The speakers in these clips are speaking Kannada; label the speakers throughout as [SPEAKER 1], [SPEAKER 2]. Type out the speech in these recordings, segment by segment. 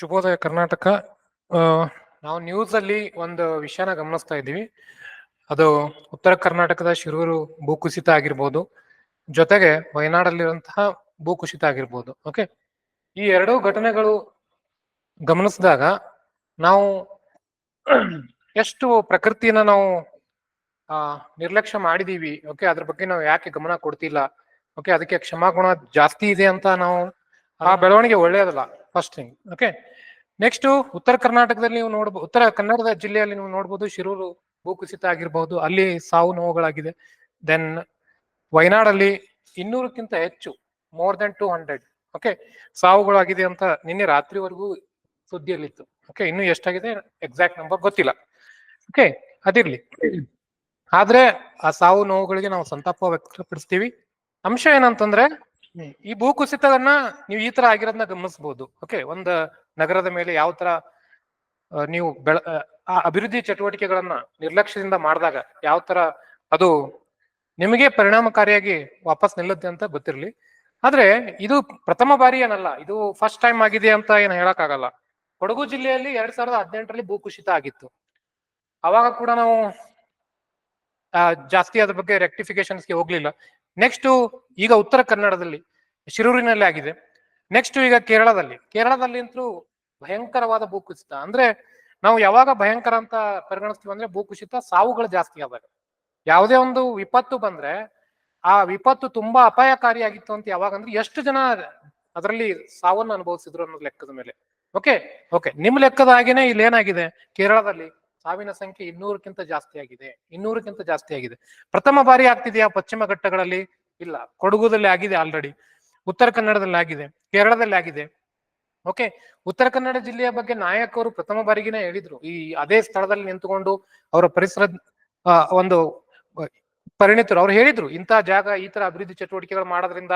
[SPEAKER 1] ಶುಭೋದಯ ಕರ್ನಾಟಕ. ನಾವು ನ್ಯೂಸ್ ಅಲ್ಲಿ ಒಂದು ವಿಷಯನ ಗಮನಿಸ್ತಾ ಇದ್ದೀವಿ. ಅದು ಉತ್ತರ ಕರ್ನಾಟಕದ ಶಿರೂರು ಭೂಕುಸಿತ ಆಗಿರ್ಬೋದು, ಜೊತೆಗೆ ವಯನಾಡಲ್ಲಿರುವಂತಹ ಭೂಕುಸಿತ ಆಗಿರ್ಬೋದು ಓಕೆ ಈ ಎರಡೂ ಘಟನೆಗಳು ಗಮನಿಸಿದಾಗ ನಾವು ಎಷ್ಟು ಪ್ರಕೃತಿನ ನಾವು ನಿರ್ಲಕ್ಷ್ಯ ಮಾಡಿದೀವಿ ಓಕೆ ಅದ್ರ ಬಗ್ಗೆ ನಾವು ಯಾಕೆ ಗಮನ ಕೊಡ್ತಿಲ್ಲ ಓಕೆ ಅದಕ್ಕೆ ಕ್ಷಮಾಗುಣ ಜಾಸ್ತಿ ಇದೆ ಅಂತ ನಾವು ಆ ಬೆಳವಣಿಗೆ ಒಳ್ಳೆಯದಲ್ಲ ಫಸ್ಟ್ ಥಿಂಗ್ ಓಕೆ ನೆಕ್ಸ್ಟ್ ಉತ್ತರ ಕರ್ನಾಟಕದಲ್ಲಿ ನೀವು ನೋಡಬಹುದು ಉತ್ತರ ಕನ್ನಡದ ಜಿಲ್ಲೆಯಲ್ಲಿ ನೀವು ನೋಡಬಹುದು ಶಿರೂರು ಭೂಕುಸಿತ ಆಗಿರಬಹುದು, ಅಲ್ಲಿ ಸಾವು ನೋವುಗಳಾಗಿದೆ. ದೆನ್ ವಯನಾಡಲ್ಲಿ ಇನ್ನೂರಕ್ಕಿಂತ ಹೆಚ್ಚು more than two hundred okay ಸಾವುಗಳಾಗಿದೆ ಅಂತ ನಿನ್ನೆ ರಾತ್ರಿವರೆಗೂ ಸುದ್ದಿಯಲ್ಲಿತ್ತು ಓಕೆ ಇನ್ನು ಎಷ್ಟಾಗಿದೆ? ಎಕ್ಸಾಕ್ಟ್ ನಂಬರ್ ಗೊತ್ತಿಲ್ಲ ಓಕೆ ಅದಿರ್ಲಿ. ಆದ್ರೆ, ಆ ಸಾವು ನೋವುಗಳಿಗೆ ನಾವು ಸಂತಾಪ ವ್ಯಕ್ತಪಡಿಸ್ತೀವಿ. ಅಂಶ ಏನಂತಂದ್ರೆ, ಈ ಭೂಕುಸಿತವನ್ನ ನೀವು ಈ ತರ ಆಗಿರೋದನ್ನ ಗಮನಿಸಬಹುದು ಓಕೆ ಒಂದ್ ನಗರದ ಮೇಲೆ ಯಾವ ತರ ನೀವು ಬೆಳ, ಆ ಅಭಿವೃದ್ಧಿ ಚಟುವಟಿಕೆಗಳನ್ನ ನಿರ್ಲಕ್ಷ್ಯದಿಂದ ಮಾಡಿದಾಗ ಯಾವ ತರ ಅದು ನಿಮಗೆ ಪರಿಣಾಮಕಾರಿಯಾಗಿ ವಾಪಸ್ ನಿಲ್ಲುತ್ತೆ ಅಂತ ಗೊತ್ತಿರಲಿ. ಆದ್ರೆ ಇದು ಪ್ರಥಮ ಬಾರಿ ಏನಲ್ಲ ಇದು ಫಸ್ಟ್ ಟೈಮ್ ಆಗಿದೆ ಅಂತ ಏನು ಹೇಳಕ್ಕಾಗಲ್ಲ. ಕೊಡಗು ಜಿಲ್ಲೆಯಲ್ಲಿ ಎರಡ್ ಸಾವಿರದ ಹದಿನೆಂಟರಲ್ಲಿ ಭೂಕುಸಿತ ಆಗಿತ್ತು. ಅವಾಗ ಕೂಡ ನಾವು ಜಾಸ್ತಿ ಅದ್ರ ಬಗ್ಗೆ ರೆಕ್ಟಿಫಿಕೇಶನ್ಸ್ಗೆ ಹೋಗ್ಲಿಲ್ಲ. ನೆಕ್ಸ್ಟ್ ಈಗ ಉತ್ತರ ಕನ್ನಡದಲ್ಲಿ, ಶಿರೂರಿನಲ್ಲಿ ಆಗಿದೆ. ನೆಕ್ಸ್ಟ್ ಈಗ ಕೇರಳದಲ್ಲಿ. ಕೇರಳದಲ್ಲಿ ಅಂತೂ ಭಯಂಕರವಾದ ಭೂಕುಸಿತ. ಅಂದ್ರೆ ನಾವು ಯಾವಾಗ ಭಯಂಕರ ಅಂತ ಪರಿಗಣಿಸ್ತೀವಿ ಅಂದ್ರೆ ಭೂಕುಸಿತ ಸಾವುಗಳು ಜಾಸ್ತಿ ಆದಾಗ. ಯಾವುದೇ ಒಂದು ವಿಪತ್ತು ಬಂದ್ರೆ ಆ ವಿಪತ್ತು ತುಂಬಾ ಅಪಾಯಕಾರಿಯಾಗಿತ್ತು ಅಂತ ಯಾವಾಗ ಅಂದ್ರೆ ಎಷ್ಟು ಜನ ಅದರಲ್ಲಿ ಸಾವನ್ನು ಅನುಭವಿಸಿದ್ರು ಅನ್ನೋ ಲೆಕ್ಕದ ಮೇಲೆ. ಓಕೆ ಓಕೆ ನಿಮ್ ಲೆಕ್ಕದ ಹಾಗೇನೆ ಇಲ್ಲಿ ಏನಾಗಿದೆ ಕೇರಳದಲ್ಲಿ ಸಾವಿನ ಸಂಖ್ಯೆ ಇನ್ನೂರಕ್ಕಿಂತ ಜಾಸ್ತಿ ಆಗಿದೆ. ಇನ್ನೂರಕ್ಕಿಂತ ಜಾಸ್ತಿ ಆಗಿದೆ. ಪ್ರಥಮ ಬಾರಿ ಆಗ್ತಿದೆಯಾ ಪಶ್ಚಿಮ ಘಟ್ಟಗಳಲ್ಲಿ? ಇಲ್ಲ. ಕೊಡಗುದಲ್ಲಿ ಆಗಿದೆ ಆಲ್ರೆಡಿ ಉತ್ತರ ಕನ್ನಡದಲ್ಲಿ ಆಗಿದೆ ಕೇರಳದಲ್ಲಿ ಆಗಿದೆ ಓಕೆ ಉತ್ತರ ಕನ್ನಡ ಜಿಲ್ಲೆಯ ಬಗ್ಗೆ ನಾಯಕರು ಪ್ರಥಮ ಬಾರಿಗಿನ ಹೇಳಿದ್ರು. ಈ ಅದೇ ಸ್ಥಳದಲ್ಲಿ ನಿಂತುಕೊಂಡು ಅವರ ಪರಿಸರ ಒಂದು ಪರಿಣಿತರು ಅವ್ರು ಹೇಳಿದ್ರು ಇಂತಹ ಜಾಗ ಈ ತರ ಅಭಿವೃದ್ಧಿ ಚಟುವಟಿಕೆಗಳು ಮಾಡೋದ್ರಿಂದ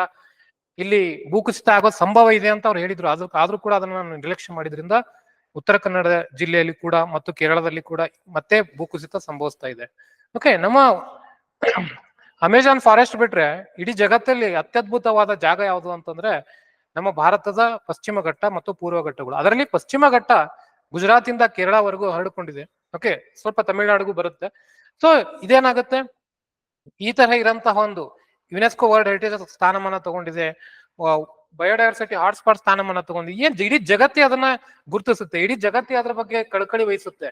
[SPEAKER 1] ಇಲ್ಲಿ ಭೂಕುಸಿತ ಆಗೋ ಸಂಭವ ಇದೆ ಅಂತ ಅವ್ರು ಹೇಳಿದ್ರು. ಅದ್ರ ಆದ್ರೂ ಕೂಡ ಅದನ್ನ ನಿರ್ಲಕ್ಷ್ಯ ಮಾಡಿದ್ರಿಂದ ಉತ್ತರ ಕನ್ನಡ ಜಿಲ್ಲೆಯಲ್ಲಿ ಕೂಡ ಮತ್ತು ಕೇರಳದಲ್ಲಿ ಕೂಡ ಮತ್ತೆ ಭೂಕುಸಿತ ಸಂಭವಿಸ್ತಾ ಇದೆ. ಓಕೆ ನಮ್ಮ ಅಮೆಜಾನ್ ಫಾರೆಸ್ಟ್ ಬಿಟ್ರೆ ಇಡೀ ಜಗತ್ತಲ್ಲಿ ಅತ್ಯದ್ಭುತವಾದ ಜಾಗ ಯಾವುದು ಅಂತಂದ್ರೆ ನಮ್ಮ ಭಾರತದ ಪಶ್ಚಿಮ ಘಟ್ಟ ಮತ್ತು ಪೂರ್ವ ಘಟ್ಟಗಳು. ಅದರಲ್ಲಿ ಪಶ್ಚಿಮ ಘಟ್ಟ ಗುಜರಾತ್ ಇಂದ ಕೇರಳವರೆಗೂ ಹರಡಿಕೊಂಡಿದೆ. ಓಕೆ ಸ್ವಲ್ಪ ತಮಿಳುನಾಡಿಗೂ ಬರುತ್ತೆ. ಸೊ ಇದೇನಾಗುತ್ತೆ? ಈ ತರ ಇರಂತಹ ಒಂದು ಯುನೆಸ್ಕೋ ವರ್ಲ್ಡ್ ಹೆರಿಟೇಜ್ ಸ್ಥಾನಮಾನ ತಗೊಂಡಿದೆ. ಬಯೋಡೈವರ್ಸಿಟಿ ಹಾಟ್ಸ್ಪಾಟ್ ಸ್ಥಾನಮಾನ ತಗೊಂಡಿದೆ. ಏನ್ ಇಡೀ ಜಗತ್ತೇ ಅದನ್ನ ಗುರುತಿಸುತ್ತೆ? ಇಡೀ ಜಗತ್ತೇ ಅದ್ರ ಬಗ್ಗೆ ಕಳಕಳಿ ವಹಿಸುತ್ತೆ.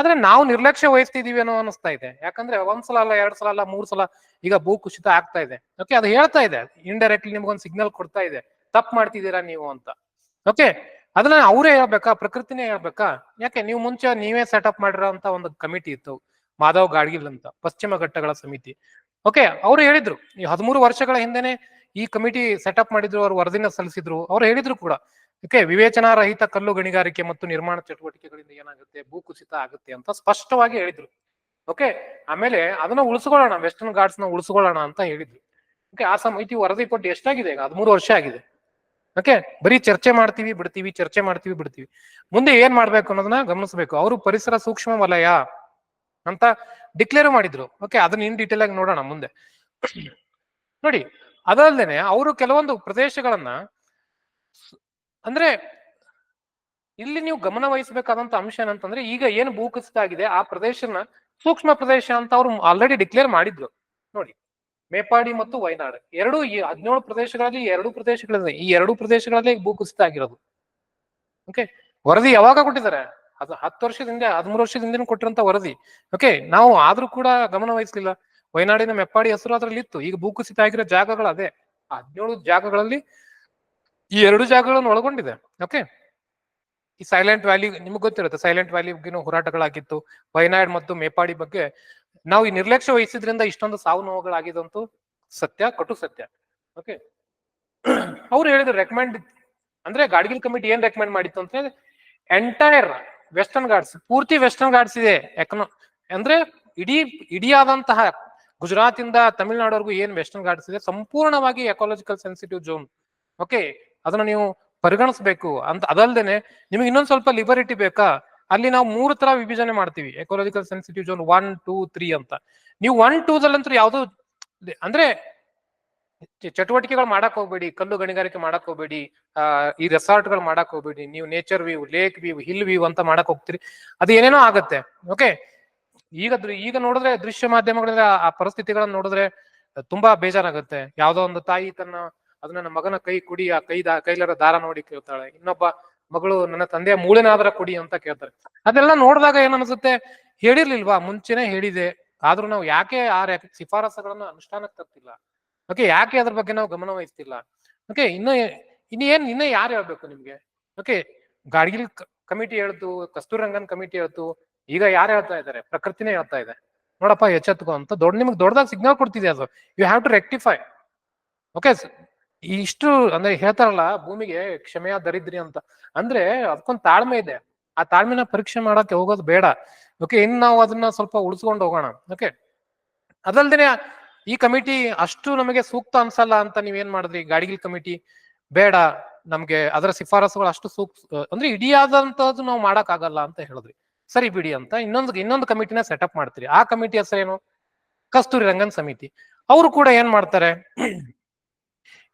[SPEAKER 1] ಆದ್ರೆ ನಾವು ನಿರ್ಲಕ್ಷ್ಯ ವಹಿಸ್ತಿದೀವಿ ಅನ್ನೋ ಅನಿಸ್ತಾ ಇದೆ. ಯಾಕಂದ್ರೆ ಒಂದ್ಸಲ ಅಲ್ಲ, ಎರಡ್ ಸಲ ಅಲ್ಲ, ಮೂರ್ ಸಲ ಈಗ ಭೂ ಕುಸಿತ ಆಗ್ತಾ ಇದೆ. ಓಕೆ ಅದು ಹೇಳ್ತಾ ಇದೆ. ಇಂಡೈರೆಕ್ಟ್ಲಿ ನಿಮ್ಗೊಂದು ಸಿಗ್ನಲ್ ಕೊಡ್ತಾ ಇದೆ. ತಪ್ಪು ಮಾಡ್ತಿದ್ದೀರಾ ನೀವು ಅಂತ. ಓಕೆ ಅದನ್ನ ಅವರೇ ಹೇಳ್ಬೇಕಾ? ಪ್ರಕೃತಿನೇ ಹೇಳ್ಬೇಕಾ? ಯಾಕೆ? ನೀವು ಮುಂಚೆ ನೀವೇ ಸೆಟಪ್ ಮಾಡಿರೋ ಅಂತ ಒಂದು ಕಮಿಟಿ ಇತ್ತು, ಮಾಧವ್ ಗಾಡ್ಗಿಲ್ ಅಂತ, ಪಶ್ಚಿಮ ಘಟ್ಟಗಳ ಸಮಿತಿ. ಓಕೆ ಅವ್ರು ಹೇಳಿದ್ರು, ಈ ಹದಿಮೂರು ವರ್ಷಗಳ ಹಿಂದೆನೆ ಈ ಕಮಿಟಿ ಸೆಟಪ್ ಮಾಡಿದ್ರು, ಅವ್ರು ವರದಿನ ಸಲ್ಲಿಸಿದ್ರು, ಅವ್ರು ಹೇಳಿದ್ರು ಕೂಡ. ಓಕೆ, ವಿವೇಚನಾರಹಿತ ಕಲ್ಲು ಗಣಿಗಾರಿಕೆ ಮತ್ತು ನಿರ್ಮಾಣ ಚಟುವಟಿಕೆಗಳಿಂದ ಏನಾಗುತ್ತೆ? ಭೂಕುಸಿತ ಆಗುತ್ತೆ ಅಂತ ಸ್ಪಷ್ಟವಾಗಿ ಹೇಳಿದ್ರು. ಓಕೆ, ಆಮೇಲೆ ಅದನ್ನ ಉಳಿಸ್ಕೊಳ್ಳೋಣ ವೆಸ್ಟರ್ನ್ ಘಾಟ್ಸ್ನ ಉಳಿಸ್ಕೊಳ್ಳೋಣ ಅಂತ ಹೇಳಿದ್ರು. ಓಕೆ, ಆ ಸಮಿತಿ ವರದಿ ಕೊಟ್ಟು ಎಷ್ಟಾಗಿದೆ ಈಗ? ಹದಿಮೂರು ವರ್ಷ ಆಗಿದೆ. ಓಕೆ, ಬರೀ ಚರ್ಚೆ ಮಾಡ್ತೀವಿ, ಬಿಡ್ತೀವಿ, ಚರ್ಚೆ ಮಾಡ್ತೀವಿ, ಬಿಡ್ತೀವಿ. ಮುಂದೆ ಏನ್ ಮಾಡ್ಬೇಕು ಅನ್ನೋದನ್ನ ಗಮನಿಸಬೇಕು. ಅವರು ಪರಿಸರ ಸೂಕ್ಷ್ಮ ವಲಯ ಅಂತ ಡಿಕ್ಲೇರ್ ಮಾಡಿದ್ರು. ಓಕೆ, ಅದನ್ನ ಇನ್ ಡೀಟೇಲ್ ಆಗಿ ನೋಡೋಣ ಮುಂದೆ. ನೋಡಿ ಅದಲ್ದೇನೆ ಅವರು ಕೆಲವೊಂದು ಪ್ರದೇಶಗಳನ್ನ ಅಂದ್ರೆ ಇಲ್ಲಿ ನೀವು ಗಮನ ವಹಿಸಬೇಕಾದಂತ ಅಂಶ ಏನಂತಂದ್ರೆ ಈಗ ಏನು ಭೂಕುಸಿತ ಆಗಿದೆ, ಆ ಪ್ರದೇಶನ ಸೂಕ್ಷ್ಮ ಪ್ರದೇಶ ಅಂತ ಅವ್ರು ಆಲ್ರೆಡಿ ಡಿಕ್ಲೇರ್ ಮಾಡಿದ್ರು. ನೋಡಿ, ಮೇಪಾಡಿ ಮತ್ತು ವಯನಾಡ್ ಎರಡು ಈ ಹದಿನೇಳು ಪ್ರದೇಶಗಳಲ್ಲಿ ಎರಡು ಪ್ರದೇಶಗಳಿದೆ. ಈ ಎರಡು ಪ್ರದೇಶಗಳಲ್ಲಿ ಭೂಕುಸಿತ ಆಗಿರೋದು. ಓಕೆ ವರದಿ ಯಾವಾಗ ಕೊಟ್ಟಿದ್ದಾರೆ? ಅದು ಹತ್ತು ವರ್ಷದಿಂದ ಹದಿಮೂರು ವರ್ಷದ ಹಿಂದೆ ಕೊಟ್ಟಿರಂತ ವರದಿ. ಓಕೆ ನಾವು ಆದ್ರೂ ಕೂಡ ಗಮನ ವಹಿಸ್ಲಿಲ್ಲ. ವಯನಾಡಿನ ಮೆಪ್ಪಾಡಿ ಹೆಸರು ಅದ್ರಲ್ಲಿ ಇತ್ತು ಈಗ ಭೂಕುಸಿತ ಆಗಿರೋ ಜಾಗಗಳು ಅದೇ. ಹದಿನೇಳು ಜಾಗಗಳಲ್ಲಿ ಈ ಎರಡು ಜಾಗಗಳನ್ನು ಒಳಗೊಂಡಿದೆ. ಓಕೆ ಈ ಸೈಲೆಂಟ್ ವ್ಯಾಲಿ ನಿಮ್ಗೆ ಗೊತ್ತಿರುತ್ತೆ ಸೈಲೆಂಟ್ ವ್ಯಾಲಿ ಬಗ್ಗೆನೂ ಹೋರಾಟಗಳಾಗಿತ್ತು. ವಯನಾಡ್ ಮತ್ತು ಮೇಪಾಡಿ ಬಗ್ಗೆ ನಾವು ಈ ನಿರ್ಲಕ್ಷ್ಯ ವಹಿಸಿದ್ರಿಂದ ಇಷ್ಟೊಂದು ಸಾವು ನೋವುಗಳಾಗಿದಂತೂ ಸತ್ಯ, ಕಟು ಸತ್ಯ. ಓಕೆ ಅವ್ರು ಹೇಳಿದ್ರು ರೆಕಮೆಂಡ್ ಅಂದ್ರೆ ಗಾಡ್ಗಿಲ್ ಕಮಿಟಿ ಏನ್ ರೆಕಮೆಂಡ್ ಮಾಡಿತ್ತು ಅಂತ ಎಂಟೈರ್ ವೆಸ್ಟರ್ನ್ ಗಾರ್ಡ್ಸ್ ಪೂರ್ತಿ ವೆಸ್ಟರ್ನ್ ಗಾರ್ಡ್ಸ್ ಇದೆ ಎಕನೋ ಅಂದ್ರೆ ಇಡೀ ಇಡೀ ಆದಂತಹ ಗುಜರಾತ್ ಇಂದ ತಮಿಳ್ನಾಡುವರೆಗೂ ಏನ್ ವೆಸ್ಟರ್ನ್ ಘಾಟ್ಸ್ ಇದೆ, ಸಂಪೂರ್ಣವಾಗಿ ಎಕಾಲಜಿಕಲ್ ಸೆನ್ಸಿಟಿವ್ ಝೋನ್ ಓಕೆ ಅದನ್ನ ನೀವು ಪರಿಗಣಿಸಬೇಕು ಅಂತ, ಅದಲ್ದೇನೆ ನಿಮಗೆ ಇನ್ನೊಂದ್ ಸ್ವಲ್ಪ ಲಿಬರಿಟಿ ಬೇಕಾ? ಅಲ್ಲಿ ನಾವು ಮೂರು ತರ ವಿಭಜನೆ ಮಾಡ್ತೀವಿ ecological sensitive zone one two three ಅಂತ. ನೀವು ಒನ್ ಟೂ ದಲ್ಲಂತೂ ಯಾವ್ದು ಅಂದ್ರೆ ಚಟುವಟಿಕೆಗಳು ಮಾಡಕ್ ಹೋಗ್ಬೇಡಿ, ಕಲ್ಲು ಗಣಿಗಾರಿಕೆ ಮಾಡಕ್ ಹೋಗ್ಬೇಡಿ, ಆ, ಈ ರೆಸಾರ್ಟ್ಗಳು ಮಾಡಕ್ ಹೋಗ್ಬೇಡಿ, ನೀವು nature view lake view hill view ಅಂತ ಮಾಡಕ್ ಹೋಗ್ತೀರಿ, ಅದು ಏನೇನೋ ಆಗತ್ತೆ. ಓಕೆ ಈಗ ಈಗ ನೋಡಿದ್ರೆ ದೃಶ್ಯ ಮಾಧ್ಯಮಗಳಿಂದ ಆ- ಪರಿಸ್ಥಿತಿಗಳನ್ನ ನೋಡಿದ್ರೆ ತುಂಬಾ ಬೇಜಾರಾಗುತ್ತೆ. ಯಾವ್ದೋ ಒಂದು ತಾಯಿ ತನ್ನ ಅದನ್ನ ನನ್ನ ಮಗನ ಕೈ ಕುಡಿ, ಆ ಕೈ ಕೈಲರ ದಾರ ನೋಡಿ ಕೇಳ್ತಾಳೆ. ಇನ್ನೊಬ್ಬ ಮಗಳು ನನ್ನ ತಂದೆಯ ಮೂಳೆನಾದ್ರ ಕುಡಿ ಅಂತ ಕೇಳ್ತಾರೆ. ಅದೆಲ್ಲ ನೋಡಿದಾಗ ಏನ್ ಅನ್ಸುತ್ತೆ ಹೇಳಿರ್ಲಿಲ್ವಾ? ಮುಂಚೆನೆ ಹೇಳಿದೆ. ಆದ್ರೂ ನಾವು ಯಾಕೆ ಆ ಶಿಫಾರಸುಗಳನ್ನ ಅನುಷ್ಠಾನಕ್ಕೆ ತರ್ತಿಲ್ಲ? ಓಕೆ, ಯಾಕೆ ಅದ್ರ ಬಗ್ಗೆ ನಾವು ಗಮನ ವಹಿಸ್ತಿಲ್ಲ? ಓಕೆ, ಇನ್ನು ಇನ್ನೇನ್ ಇನ್ನ ಯಾರು ಹೇಳ್ಬೇಕು ನಿಮ್ಗೆ? ಓಕೆ ಗಾಡ್ಗಿಲ್ ಕಮಿಟಿ ಹೇಳ್ತು, ಕಸ್ತೂರಂಗನ್ ಕಮಿಟಿ ಹೇಳ್ತು ಈಗ ಯಾರು ಹೇಳ್ತಾ ಇದ್ದಾರೆ ಪ್ರಕೃತಿನೇ ಹೇಳ್ತಾ ಇದೆ. ನೋಡಪ್ಪ, ಎಚ್ಚೆತ್ಕೋ ಅಂತ. ದೊಡ್ಡ, ನಿಮ್ಗೆ ದೊಡ್ಡದಾಗ ಸಿಗ್ನಲ್ ಕೊಡ್ತಿದೆ ಅದು. You have to rectify okay ಇಷ್ಟು, ಅಂದ್ರೆ ಹೇಳ್ತಾರಲ್ಲ, ಭೂಮಿಗೆ ಕ್ಷಮೆಯ ದರಿದ್ರಿ ಅಂತ. ಅಂದ್ರೆ ಅದಕ್ಕೊಂದು ತಾಳ್ಮೆ ಇದೆ. ಆ ತಾಳ್ಮೆನ ಪರೀಕ್ಷೆ ಮಾಡಕ್ಕೆ ಹೋಗೋದು ಬೇಡ. ಓಕೆ ಇನ್ನು ನಾವು ಅದನ್ನ ಸ್ವಲ್ಪ ಉಳಿಸ್ಕೊಂಡು ಹೋಗೋಣ. ಓಕೆ ಅದಲ್ದೇನೆ ಈ ಕಮಿಟಿ ಅಷ್ಟು ನಮಗೆ ಸೂಕ್ತ ಅನ್ಸಲ್ಲ ಅಂತ ನೀವೇನ್ ಮಾಡಿದ್ರಿ? ಗಾಡಿಗಿಲ್ ಕಮಿಟಿ? ಬೇಡ. ನಮ್ಗೆ ಅದರ ಶಿಫಾರಸುಗಳು ಅಷ್ಟು ಸೂಕ್ತ, ಅಂದ್ರೆ ಇಡೀ ಆದಂತದ್ದು ನಾವು ಮಾಡಕ್ ಆಗಲ್ಲ ಅಂತ ಹೇಳಿದ್ರಿ. ಸರಿ ಬಿಡಿ ಅಂತ ಇನ್ನೊಂದು ಇನ್ನೊಂದು ಕಮಿಟಿನ ಸೆಟಪ್ ಮಾಡ್ತೀರಿ. ಆ ಕಮಿಟಿ ಹೆಸರೇನು? ಕಸ್ತೂರಿ ರಂಗನ್ ಸಮಿತಿ. ಅವರು ಕೂಡ ಏನ್ ಮಾಡ್ತಾರೆ?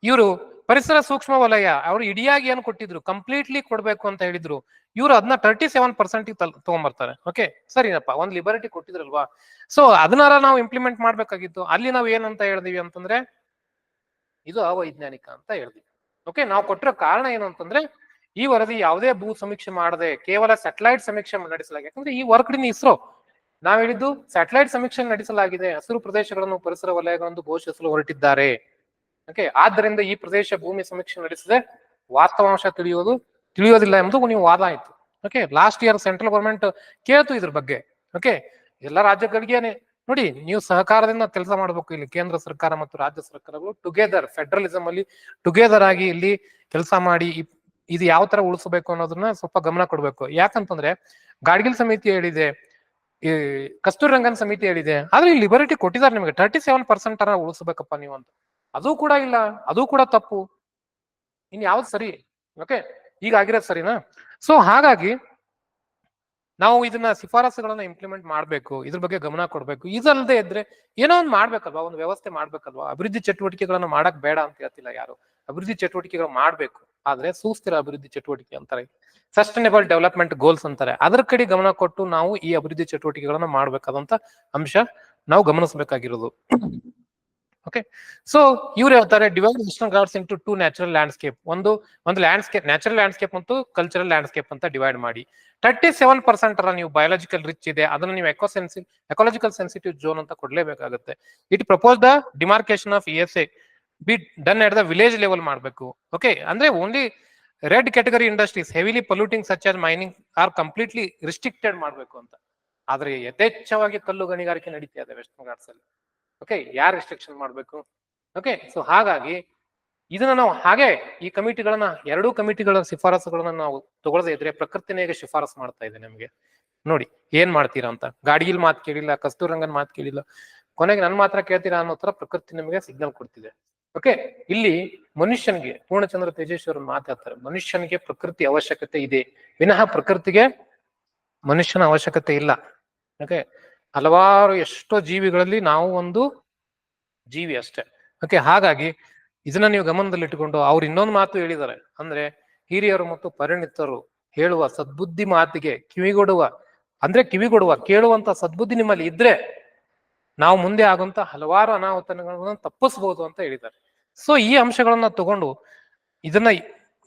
[SPEAKER 1] ಇವರು ಪರಿಸರ ಸೂಕ್ಷ್ಮ ವಲಯ, ಅವರು ಇಡಿಯಾಗಿ ಏನ್ ಕೊಟ್ಟಿದ್ರು? ಕಂಪ್ಲೀಟ್ಲಿ ಕೊಡ್ಬೇಕು ಅಂತ ಹೇಳಿದ್ರು. ಇವರು ಅದನ್ನ ತರ್ಟಿ ಸೆವೆನ್ ಪರ್ಸೆಂಟ್ ತಗೊಂಡ್ಬರ್ತಾರೆ ಓಕೆ ಸರಿನಪ್ಪ, ಒಂದು ಲಿಬರ್ಟಿ ಕೊಟ್ಟಿದ್ರಲ್ವಾ? ಸೊ ಅದನ್ನಾರ ನಾವು ಇಂಪ್ಲಿಮೆಂಟ್ ಮಾಡ್ಬೇಕಾಗಿತ್ತು. ಅಲ್ಲಿ ನಾವು ಏನಂತ ಹೇಳಿದೀವಿ ಅಂತಂದ್ರೆ, ಇದು ಅವೈಜ್ಞಾನಿಕ ಅಂತ ಹೇಳಿದ್ವಿ. ಓಕೆ ನಾವು ಕೊಟ್ಟಿರೋ ಕಾರಣ ಏನು ಅಂತಂದ್ರೆ ಈ ವರದಿ ಯಾವುದೇ ಭೂ ಸಮೀಕ್ಷೆ ಮಾಡದೆ ಕೇವಲ ಸ್ಯಾಟಲೈಟ್ ಸಮೀಕ್ಷೆ ನಡೆಸಲಾಗಿದೆ. ಯಾಕಂದ್ರೆ ಈ ವರ್ಕ್ ಇನ್ ಇಸ್ರೋ, ನಾವ್ ಹೇಳಿದ್ದು ಸ್ಯಾಟಲೈಟ್ ಸಮೀಕ್ಷೆ ನಡೆಸಲಾಗಿದೆ, ಹಸಿರು ಪ್ರದೇಶಗಳನ್ನು ಪರಿಸರ ವಲಯಗಳನ್ನು ಘೋಷಿಸಲು ಹೊರಟಿದ್ದಾರೆ. ಓಕೆ, ಆದ್ದರಿಂದ ಈ ಪ್ರದೇಶ ಭೂಮಿ ಸಮೀಕ್ಷೆ ನಡೆಸದೆ ವಾಸ್ತವಾಂಶ ತಿಳಿಯೋದು, ತಿಳಿಯೋದಿಲ್ಲ ಎಂಬುದು ನೀವು ವಾದ ಆಯ್ತು. Okay last year central government ಕೇಳ್ತು ಇದ್ರ ಬಗ್ಗೆ. ಓಕೆ, ಎಲ್ಲ ರಾಜ್ಯಗಳಿಗೇನೆ ನೋಡಿ, ನೀವು ಸಹಕಾರದಿಂದ ಕೆಲಸ ಮಾಡಬೇಕು ಇಲ್ಲಿ ಕೇಂದ್ರ ಸರ್ಕಾರ ಮತ್ತು ರಾಜ್ಯ ಸರ್ಕಾರಗಳು. ಟುಗೆದರ್ ಫೆಡರಲಿಸಂ ಅಲ್ಲಿ ಟುಗೆದರ್ ಆಗಿ ಇಲ್ಲಿ ಕೆಲಸ ಮಾಡಿ ಇದು ಯಾವ ತರ ಉಳಿಸಬೇಕು ಅನ್ನೋದನ್ನ ಸ್ವಲ್ಪ ಗಮನ ಕೊಡ್ಬೇಕು. ಯಾಕಂತಂದ್ರೆ ಗಾಡ್ಗಿಲ್ ಸಮಿತಿ ಹೇಳಿದೆ, ಈ ಕಸ್ತೂರಿ ರಂಗನ್ ಸಮಿತಿ ಹೇಳಿದೆ, ಆದ್ರೆ ಈ ಲಿಬರಿಟಿ ಕೊಟ್ಟಿದ್ದಾರೆ ನಿಮಗೆ. ತರ್ಟಿ ಸೆವೆನ್ ಪರ್ಸೆಂಟ್ ಅನ್ನ ಉಳಿಸಬೇಕಪ್ಪ ನೀವು ಅಂತ. ಅದು ಕೂಡ ಇಲ್ಲ, ಅದು ಕೂಡ ತಪ್ಪು. ಇನ್ ಯಾವ್ದು ಸರಿ? ಓಕೆ ಈಗ ಆಗಿರೋದು ಸರಿನಾ? ಸೊ ಹಾಗಾಗಿ ನಾವು ಇದನ್ನ ಶಿಫಾರಸುಗಳನ್ನ ಇಂಪ್ಲಿಮೆಂಟ್ ಮಾಡ್ಬೇಕು, ಇದ್ರ ಬಗ್ಗೆ ಗಮನ ಕೊಡ್ಬೇಕು. ಇದಲ್ಲದೆ ಇದ್ರೆ ಏನೋ ಒಂದು ಮಾಡ್ಬೇಕಲ್ವಾ? ಒಂದು ವ್ಯವಸ್ಥೆ ಮಾಡ್ಬೇಕಲ್ವಾ? ಅಭಿವೃದ್ಧಿ ಚಟುವಟಿಕೆಗಳನ್ನ ಮಾಡಕ್ ಬೇಡ ಅಂತ ಹೇಳ್ತಿಲ್ಲ ಯಾರು. ಅಭಿವೃದ್ಧಿ ಚಟುವಟಿಕೆಗಳು ಮಾಡ್ಬೇಕು. ಆದ್ರೆ ಸುಸ್ಥಿರ ಅಭಿವೃದ್ಧಿ ಚಟುವಟಿಕೆ ಅಂತಾರೆ. ಸಸ್ಟೈನಬಲ್ ಡೆವಲಪ್ಮೆಂಟ್ ಗೋಲ್ಸ್ ಅಂತಾರೆ. ಅದರ ಕಡೆ ಗಮನ ಕೊಟ್ಟು ನಾವು ಈ ಅಭಿವೃದ್ಧಿ ಚಟುವಟಿಕೆಗಳನ್ನ ಮಾಡ್ಬೇಕಾದಂತ ಅಂಶ ನಾವು ಗಮನಿಸಬೇಕಾಗಿರೋದು. ಓಕೆ ಸೊ ಇವ್ರು ಹೇಳ್ತಾರೆ divide national Ghats into two natural landscape ಒಂದು ಒಂದು ಲ್ಯಾಂಡ್ಸ್ಕೇಪ್ ನ್ಯಾಚುರಲ್ ಲ್ಯಾಂಡ್ಸ್ಕೇಪ್ ಮತ್ತು ಕಲ್ಚರಲ್ ಲ್ಯಾಂಡ್ಸ್ಕೇಪ್ ಅಂತ ಡಿವೈಡ್ ಮಾಡಿ. ತರ್ಟಿ ಸೆವೆನ್ ಪರ್ಸೆಂಟ್ ಅಲ್ಲ ನೀವು ಬಯಾಲಜಿಕಲ್ ರಿಚ್ ಇದೆ. ಅದನ್ನ ನೀವು eco sensi ecological sensitive zone ಅಂತ ಕೊಡ್ಲೇಬೇಕಾಗುತ್ತೆ. It propose the demarcation of S A B done at the village level ಮಾಡಬೇಕು. ಓಕೆ ಅಂದ್ರೆ only red category industries heavily polluting such as mining are completely restricted ಮಾಡಬೇಕು ಅಂತ. ಆದ್ರೆ ಯಥೇಚ್ಛವಾಗಿ ಕಲ್ಲು ಗಣಿಗಾರಿಕೆ ನಡೀತಾ ಇದೆ ವೆಸ್ಟ್ ಘಾಟ್ಸ್ ಅಲ್ಲಿ ಓಕೆ ಯಾರು ರಿಸ್ಟ್ರಿಕ್ಷನ್ ಮಾಡಬೇಕು? ಓಕೆ ಸೊ ಹಾಗಾಗಿ ಇದನ್ನ ನಾವು ಹಾಗೆ ಈ ಕಮಿಟಿಗಳನ್ನ, ಎರಡೂ ಕಮಿಟಿಗಳ ಶಿಫಾರಸುಗಳನ್ನ ನಾವು ತಗೊಳ್ಳದೆ ಇದ್ರೆ ಪ್ರಕೃತಿನೇ ಶಿಫಾರಸು ಮಾಡ್ತಾ ಇದೆ ನಮಗೆ. ನೋಡಿ, ಏನ್ ಮಾಡ್ತೀರಾ ಅಂತ. ಗಾಡಿಗಿಲ್ ಮಾತು ಕೇಳಿಲ್ಲ, ಕಸ್ತೂರಂಗನ್ ಮಾತು ಕೇಳಿಲ್ಲ. ಕೊನೆಗೆ ನನ್ ಮಾತ್ರ ಕೇಳ್ತೀರಾ ಅನ್ನೋ ತರ ಪ್ರಕೃತಿ ನಿಮಗೆ ಸಿಗ್ನಲ್ ಕೊಡ್ತಿದೆ. ಓಕೆ ಇಲ್ಲಿ ಮನುಷ್ಯನಿಗೆ, ಪೂರ್ಣಚಂದ್ರ ತೇಜೇಶ್ವರ ಮಾತಾಡ್ತಾರೆ ಮನುಷ್ಯನಿಗೆ ಪ್ರಕೃತಿ ಅವಶ್ಯಕತೆ ಇದೆ. ವಿನಃ ಪ್ರಕೃತಿಗೆ ಮನುಷ್ಯನ ಅವಶ್ಯಕತೆ ಇಲ್ಲ. ಓಕೆ ಹಲವಾರು ಎಷ್ಟೋ ಜೀವಿಗಳಲ್ಲಿ ನಾವು ಒಂದು ಜೀವಿ ಅಷ್ಟೇ. ಓಕೆ ಹಾಗಾಗಿ ಇದನ್ನ ನೀವು ಗಮನದಲ್ಲಿಟ್ಟುಕೊಂಡು ಅವ್ರು ಇನ್ನೊಂದು ಮಾತು ಹೇಳಿದ್ದಾರೆ. ಅಂದ್ರೆ ಹಿರಿಯರು ಮತ್ತು ಪರಿಣಿತರು ಹೇಳುವ ಸದ್ಬುದ್ಧಿ ಮಾತಿಗೆ ಕಿವಿಗೊಡುವ, ಅಂದ್ರೆ ಕಿವಿಗೊಡುವ, ಕೇಳುವಂತ ಸದ್ಬುದ್ಧಿ ನಿಮ್ಮಲ್ಲಿ ಇದ್ರೆ ನಾವು ಮುಂದೆ ಆಗುವಂತ ಹಲವಾರು ಅನಾಹುತಗಳನ್ನು ತಪ್ಪಿಸಬಹುದು ಅಂತ ಹೇಳಿದ್ದಾರೆ. ಸೊ ಈ ಅಂಶಗಳನ್ನ ತಗೊಂಡು ಇದನ್ನ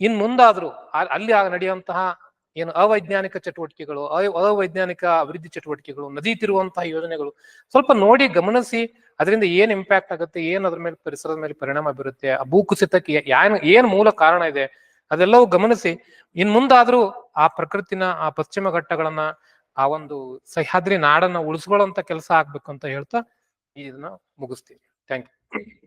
[SPEAKER 1] ಇನ್ ಮುಂದಾದ್ರೂ ಅಲ್ಲಿ ನಡೆಯುವಂತಹ ಏನು ಅವೈಜ್ಞಾನಿಕ ಚಟುವಟಿಕೆಗಳು, ಅವ- ಅವೈಜ್ಞಾನಿಕ ಅಭಿವೃದ್ಧಿ ಚಟುವಟಿಕೆಗಳು, ನದಿ ತಿರುವಂತಹ ಯೋಜನೆಗಳು ಸ್ವಲ್ಪ ನೋಡಿ ಗಮನಿಸಿ ಅದರಿಂದ ಏನ್ ಇಂಪ್ಯಾಕ್ಟ್ ಆಗುತ್ತೆ, ಏನ್ ಅದ್ರ ಮೇಲೆ ಪರಿಸರದ ಮೇಲೆ ಪರಿಣಾಮ ಬೀರುತ್ತೆ, ಆ ಭೂಕುಸಿತಕ್ಕೆ ಏನ್ ಏನ್ ಮೂಲ ಕಾರಣ ಇದೆ, ಅದೆಲ್ಲವೂ ಗಮನಿಸಿ ಇನ್ ಮುಂದಾದ್ರೂ ಆ ಪ್ರಕೃತಿನ, ಆ ಪಶ್ಚಿಮ ಘಟ್ಟಗಳನ್ನ, ಆ ಒಂದು ಸಹ್ಯಾದ್ರಿ ನಾಡನ್ನ ಉಳಿಸ್ಕೊಳ್ಳುವಂತ ಕೆಲಸ ಆಗ್ಬೇಕು ಅಂತ ಹೇಳ್ತಾ ಇದನ್ನ ಮುಗಿಸ್ತೀನಿ. Thank you